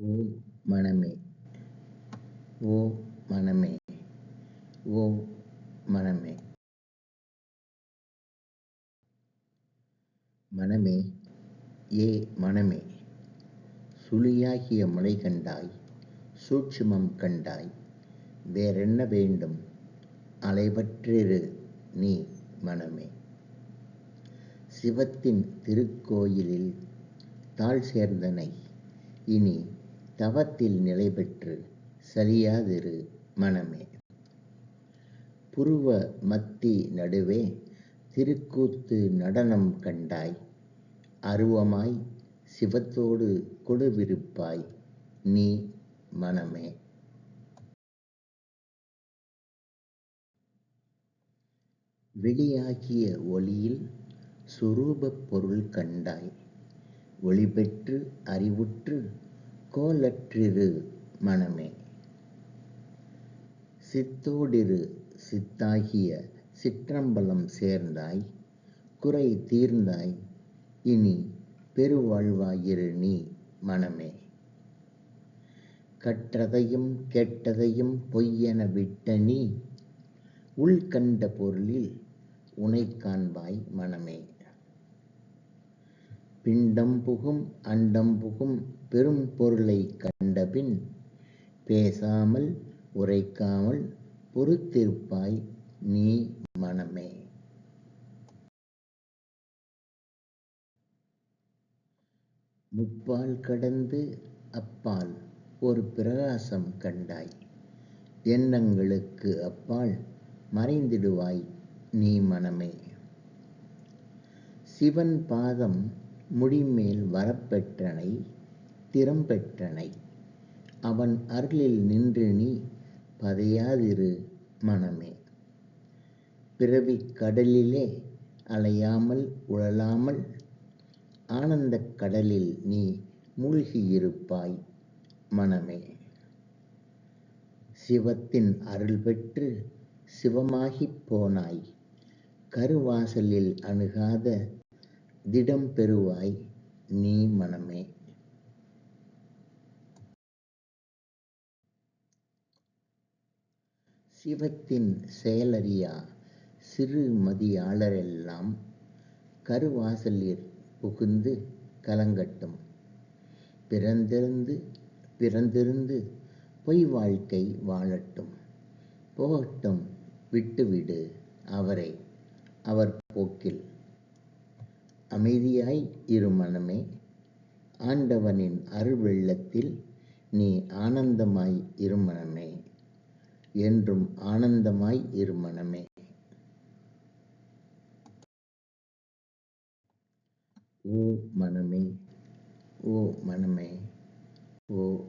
ஓ மனமே. ஓ மனமே. ஓ மனமே. மனமே. ஏ மனமே. சுழியாகிய மலை கண்டாய் சூட்சுமம் கண்டாய் வேறென்ன வேண்டும்? அலைவற்றிரு நீ மனமே. சிவத்தின் திருக்கோயிலில் தாழ் சேர்ந்தனை இனி தவத்தில் நிலை பெற்று சரியாதிரு மனமே. புருவ மத்தி நடுவே திருக்கூத்து நடனம் கண்டாய். அருவமாய் சிவத்தோடு கொடுவிருப்பாய் நீ மனமே. வெளியாகிய ஒளியில் சுரூபப் பொருள் கண்டாய். ஒளி பெற்று அறிவுற்று கோலற்றிரு மனமே. சித்தோடிரு சித்தாகிய சிற்றம்பலம் சேர்ந்தாய் குறை தீர்ந்தாய் இனி பெருவாழ்வாயிரு நீ மனமே. கற்றதையும் கேட்டதையும் பொய்யென விட்ட நீ உள்கண்ட பொருளில் உனை காண்பாய் மனமே. பிண்டம் புகும் அண்டம் புகும் பெரும் பொருளை கண்டபின் பேசாமல் உரைக்காமல் பொறுத்திருப்பாய் நீ மனமே. முப்பால் கடந்து அப்பால் ஒரு பிரகாசம் கண்டாய். எண்ணங்களுக்கு அப்பால் மறைந்திடுவாய் நீ மனமே. சிவன் பாதம் முடிமேல் வரப்பெற்றனை திறம்பெற்றனை. அவன் அருளில் நின்று நீ பதையாதிரு மனமே. பிறவிக் கடலிலே அலையாமல் உழலாமல் ஆனந்தக் கடலில் நீ மூழ்கியிருப்பாய் மனமே. சிவத்தின் அருள் பெற்று சிவமாகிப் போனாய். கருவாசலில் அணுகாத திடம் பெறுவாய் நீ மனமே. சிவத்தின் செயலறியா சிறு மதியாளரெல்லாம் கருவாசலிற் புகுந்து கலங்கட்டும். பிறந்திருந்து பிறந்திருந்து பொய் வாழ்க்கை வாழட்டும். போகட்டும் விட்டுவிடு அவரை அவர் போக்கில். அமைதியாய் இரு மனமே. ஆண்டவனின் அருள் வெள்ளத்தில் நீ ஆனந்தமாய் இரு மனமே. என்றும் ஆனந்தமாய் இரு மனமே. ஓ மனமே ஓ மனமே ஓ